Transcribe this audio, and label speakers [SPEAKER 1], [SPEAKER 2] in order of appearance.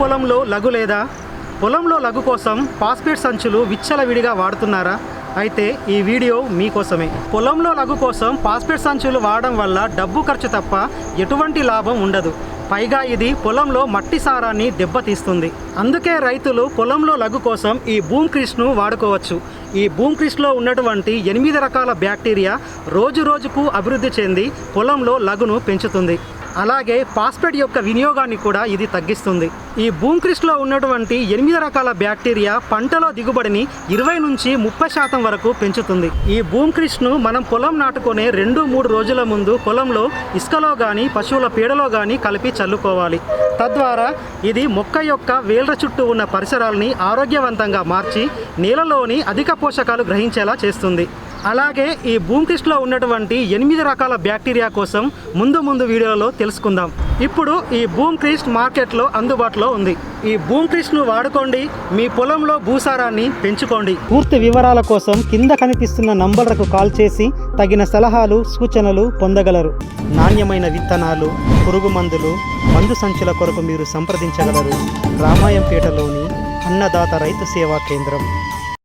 [SPEAKER 1] పొలంలో లఘు లేదా? పొలంలో లఘు కోసం పాస్పేట్ సంచులు విచ్చలవిడిగా వాడుతున్నారా? అయితే ఈ వీడియో మీకోసమే పొలంలో లఘు కోసం పాస్పేట్ సంచులు వాడడం వల్ల డబ్బు ఖర్చు తప్ప ఎటువంటి లాభం ఉండదు. పైగా ఇది పొలంలో మట్టి సారాన్ని దెబ్బతీస్తుంది. అందుకే రైతులు పొలంలో లఘు కోసం ఈ బూమ్క్రిష్ను వాడుకోవచ్చు. ఈ బూమ్క్రిష్లో ఉన్నటువంటి ఎనిమిది రకాల బ్యాక్టీరియా రోజు రోజుకు అభివృద్ధి చెంది పొలంలో లఘును పెంచుతుంది. అలాగే పాస్పేట్ యొక్క వినియోగాన్ని కూడా ఇది తగ్గిస్తుంది. ఈ భూమ్క్రిష్లో ఉన్నటువంటి ఎనిమిది రకాల బ్యాక్టీరియా పంటలో దిగుబడిని ఇరవై నుంచి ముప్పై శాతం వరకు పెంచుతుంది. ఈ భూమ్క్రిష్ను మనం పొలం నాటుకునే రెండు మూడు రోజుల ముందు పొలంలో ఇసుకలో కానీ పశువుల పేడలో కానీ కలిపి చల్లుకోవాలి. తద్వారా ఇది మొక్క యొక్క వేళ్ళ చుట్టూ ఉన్న పరిసరాలని ఆరోగ్యవంతంగా మార్చి నీళ్ళలోని అధిక పోషకాలు గ్రహించేలా చేస్తుంది. అలాగే ఈ బూమ్ క్రిస్ట్లో ఉన్నటువంటి ఎనిమిది రకాల బ్యాక్టీరియా కోసం ముందు ముందు వీడియోలో తెలుసుకుందాం. ఇప్పుడు ఈ బూమ్ క్రిస్ట్ మార్కెట్లో అందుబాటులో ఉంది. ఈ బూమ్ క్రిస్ట్ను వాడుకోండి. మీ పొలంలో భూసారాన్ని పెంచుకోండి. పూర్తి వివరాల కోసం కింద కనిపిస్తున్న నంబర్లకు కాల్ చేసి తగిన సలహాలు సూచనలు పొందగలరు. నాణ్యమైన విత్తనాలు పురుగు మందులు మందు సంచుల కొరకు మీరు సంప్రదించగలరు. రామాయంపేటలోని అన్నదాత రైతు సేవా కేంద్రం.